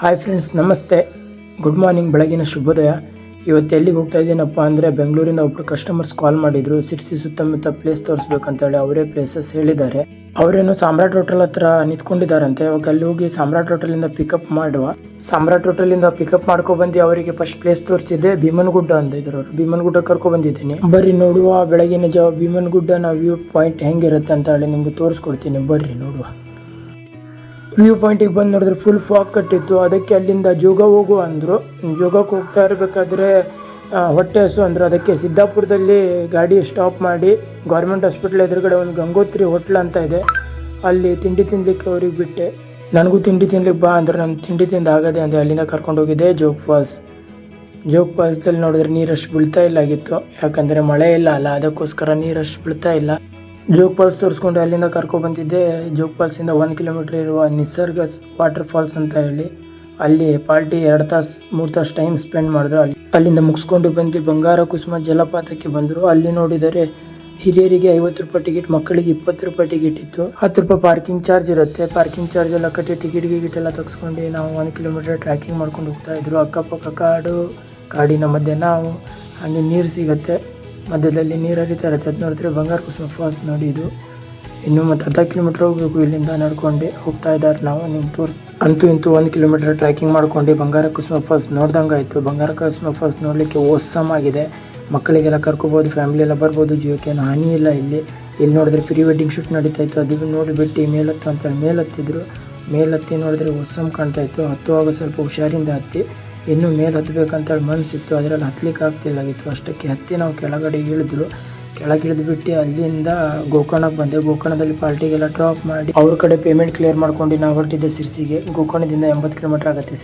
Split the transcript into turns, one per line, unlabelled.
Hi friends ನಮಸ್ತೆ. Good morning ಬೆಳಗಿನ ಶುಭೋದಯ. ಇವತ್ತು ಎಲ್ಲಿಗೆ ಹೋಗ್ತಾ ಇದ್ದೀನಪ್ಪ ಅಂದರೆ ಬೆಂಗಳೂರಿಂದ ಒಬ್ಬರು ಕಸ್ಟಮರ್ಸ್ ಕಾಲ್ ಮಾಡಿದ್ರು. ಸಿರ್ಸಿ ಸುತ್ತಮುತ್ತ ಪ್ಲೇಸ್ ತೋರಿಸ್ಬೇಕಂತೇಳಿ ಅವರೇ ಪ್ಲೇಸಸ್ ಹೇಳಿದ್ದಾರೆ. ಅವರೇನು ಸಾಮ್ರಾಟ್ ಹೋಟೆಲ್ ಹತ್ರ ನಿಂತ್ಕೊಂಡಿದ್ದಾರಂತೆ. ಅವಾಗ ಅಲ್ಲಿ ಹೋಗಿ ಸಾಮ್ರಾಟ್ ಹೋಟೆಲಿಂದ ಪಿಕಪ್ ಮಾಡುವ. ಸಾಮ್ರಾಟ್ ಹೋಟೆಲಿಂದ ಪಿಕಪ್ ಮಾಡ್ಕೊ ಬಂದು ಅವರಿಗೆ ಫಸ್ಟ್ ಪ್ಲೇಸ್ ತೋರಿಸಿದ್ದೆ. ಭೀಮನಗುಡ್ಡ ಅಂತ ಇದ್ರು ಅವರು. ಭೀಮನಗುಡ್ಡ ಕರ್ಕೊ ಬಂದಿದ್ದೀನಿ. ಬರ್ರಿ ನೋಡುವ ಬೆಳಗಿನ ಜಾವ ಭೀಮನಗುಡ್ಡನ ವ್ಯೂ ಪಾಯಿಂಟ್ ಹೆಂಗಿರುತ್ತೆ ಅಂತ ಹೇಳಿ ನಿಮ್ಗೆ ತೋರಿಸ್ಕೊಡ್ತೀನಿ. ಬರ್ರಿ ನೋಡುವ. ವ್ಯೂ ಪಾಯಿಂಟಿಗೆ ಬಂದು ನೋಡಿದ್ರೆ ಫುಲ್ ಫಾಗ್ ಕಟ್ಟಿತ್ತು. ಅದಕ್ಕೆ ಅಲ್ಲಿಂದ ಜೋಗ ಹೋಗು ಅಂದರು. ಜೋಗಕ್ಕೆ ಹೋಗ್ತಾ ಇರಬೇಕಾದ್ರೆ ಹೊಟ್ಟೆ ಹಸು ಅಂದರು. ಅದಕ್ಕೆ ಸಿದ್ದಾಪುರದಲ್ಲಿ ಗಾಡಿ ಸ್ಟಾಪ್ ಮಾಡಿ ಗೌರ್ಮೆಂಟ್ ಹಾಸ್ಪಿಟ್ಲ್ ಎದುರುಗಡೆ ಒಂದು ಗಂಗೋತ್ರಿ ಹೋಟ್ಲ್ ಅಂತ ಇದೆ. ಅಲ್ಲಿ ತಿಂಡಿ ತಿನ್ಲಿಕ್ಕೆ ಅವ್ರಿಗೆ ಬಿಟ್ಟೆ. ನನಗೂ ತಿಂಡಿ ತಿನ್ಲಿಕ್ಕೆ ಬಾ ಅಂದ್ರೆ. ನಾನು ತಿಂಡಿ ತಿಂದು ಆಗದೆ ಅಂದರೆ ಅಲ್ಲಿಂದ ಕರ್ಕೊಂಡು ಹೋಗಿದ್ದೆ ಜೋಗ್ ಫಾಲ್ಸ್. ಜೋಗ್ ಫಾಲ್ಸ್ದಲ್ಲಿ ನೋಡಿದ್ರೆ ನೀರಷ್ಟು ಬೀಳ್ತಾ ಇಲ್ಲ ಆಗಿತ್ತು. ಯಾಕಂದರೆ ಮಳೆ ಇಲ್ಲ ಅಲ್ಲ. ಅದಕ್ಕೋಸ್ಕರ ನೀರಷ್ಟು ಬೀಳ್ತಾ ಇಲ್ಲ. ಜೋಗ್ ಫಾಲ್ಸ್ ತೋರಿಸ್ಕೊಂಡು ಅಲ್ಲಿಂದ ಕರ್ಕೊ ಬಂದಿದ್ದೆ. ಜೋಗ್ ಫಾಲ್ಸಿಂದ ಒಂದು ಕಿಲೋಮೀಟ್ರ್ ಇರುವ ನಿಸರ್ಗ ವಾಟರ್ ಫಾಲ್ಸ್ ಅಂತ ಹೇಳಿ. ಅಲ್ಲಿ ಪಾರ್ಟಿ ಎರಡು ತಾಸು, ಮೂರು ತಾಸು ಟೈಮ್ ಸ್ಪೆಂಡ್ ಮಾಡಿದ್ರು. ಅಲ್ಲಿ, ಅಲ್ಲಿಂದ ಮುಗಿಸ್ಕೊಂಡು ಬಂದು ಬಂಗಾರ, ಕುಸುಮ, ಜಲಪಾತಕ್ಕೆ ಬಂದರು. ಅಲ್ಲಿ ನೋಡಿದರೆ ಹಿರಿಯರಿಗೆ ಐವತ್ತು ರೂಪಾಯಿ ಟಿಕೆಟ್, ಮಕ್ಕಳಿಗೆ ಇಪ್ಪತ್ತು ರೂಪಾಯಿ ಟಿಕೆಟ್ ಇತ್ತು. ಹತ್ತು ರೂಪಾಯಿ ಪಾರ್ಕಿಂಗ್ ಚಾರ್ಜ್ ಇರುತ್ತೆ. ಪಾರ್ಕಿಂಗ್ ಚಾರ್ಜ್ ಎಲ್ಲ ಕಟ್ಟಿ ಟಿಕೆಟ್, ಗಿಕೆಟ್ ಎಲ್ಲ ತಗ್ಸ್ಕೊಂಡು ನಾವು ಒಂದು ಕಿಲೋಮೀಟರ್ ಟ್ರ್ಯಾಕಿಂಗ್ ಮಾಡ್ಕೊಂಡು ಹೋಗ್ತಾ ಇದ್ರು. ಅಕ್ಕಪಕ್ಕ ಕಾಡು, ಕಾಡಿನ ಮಧ್ಯೆ ನಾವು ಹಂಗೆ ನೀರು ಸಿಗುತ್ತೆ. ಮಧ್ಯದಲ್ಲಿ ನೀರು ಹರಿತಾ ಇರುತ್ತೆ ಅದು ನೋಡಿದ್ರೆ ಬಂಗಾರ ಕುಸುಮ ಫಾಲ್ಸ್ ನೋಡಿ ಇದು. ಇನ್ನು ಮತ್ತೆ ಅರ್ಧ ಕಿಲೋಮೀಟರ್ ಹೋಗಬೇಕು ಇಲ್ಲಿಂದ ನಡ್ಕೊಂಡು. ಹೋಗ್ತಾ ಇದ್ದಾರೆ ನಾವು. ನಿಮ್ಗೆ ತೋರಿಸ್ ಅಂತೂ ಇಂತೂ ಒಂದು ಕಿಲೋಮೀಟರ್ ಟ್ರ್ಯಾಕಿಂಗ್ ಮಾಡ್ಕೊಂಡು. ಬಂಗಾರ ಕುಸುಮ ಫಾಲ್ಸ್ ನೋಡ್ದಂಗೆ ಆಯಿತು ಬಂಗಾರ ಕುಸುಮ ಫಾಲ್ಸ್ ನೋಡಲಿಕ್ಕೆ ಆಗಿದೆ. ಮಕ್ಕಳಿಗೆಲ್ಲ ಕರ್ಕೋಬೋದು ಫ್ಯಾಮಿಲಿ ಎಲ್ಲ ಬರ್ಬೋದು. ಜೀವಕ್ಕೆ ಏನು ಹಾನಿ ಇಲ್ಲ ಇಲ್ಲಿ. ಇಲ್ಲಿ ನೋಡಿದ್ರೆ ಪ್ರೀ ವೆಡ್ಡಿಂಗ್ ಶೂಟ್ ನಡೀತಾ ಇತ್ತು ಅದು ನೋಡಿಬಿಟ್ಟು ಮೇಲತ್ತು ಅಂತೇಳಿ ಮೇಲತ್ತಿದ್ರು ಮೇಲತ್ತಿ ನೋಡಿದ್ರೆ ಹೊಸಮ್ ಕಾಣ್ತಾ ಇತ್ತು. ಹತ್ತುವಾಗ ಸ್ವಲ್ಪ ಹುಷಾರಿಂದ ಹತ್ತಿ. ಇನ್ನೂ ಮೇಲೆ ಹತ್ತಬೇಕಂತೇಳಿ ಮನಸ್ಸಿತ್ತು ಅದರಲ್ಲಿ ಹತ್ಲಿಕ್ಕೆ ಆಗ್ತಿಲ್ಲಾಗಿತ್ತು ಅಷ್ಟಕ್ಕೆ ಹತ್ತಿ ನಾವು ಕೆಳಗಡೆ ಇಳಿದ್ರು. ಕೆಳಗೆ ಇಳಿದ್ಬಿಟ್ಟು ಅಲ್ಲಿಂದ ಗೋಕರ್ಣಕ್ಕೆ ಬಂದೆ. ಗೋಕರ್ಣದಲ್ಲಿ ಪಾರ್ಟಿಗೆಲ್ಲ ಡ್ರಾಪ್ ಮಾಡಿ ಅವ್ರ ಕಡೆ ಪೇಮೆಂಟ್ ಕ್ಲಿಯರ್ ಮಾಡ್ಕೊಂಡು ನಾವು ಹೊರಟಿದ್ದೆ ಸಿರ್ಸಿಗೆ. ಗೋಕರ್ಣದಿಂದ ಎಂಬತ್ತು ಕಿಲೋಮೀಟರ್ ಆಗುತ್ತೆ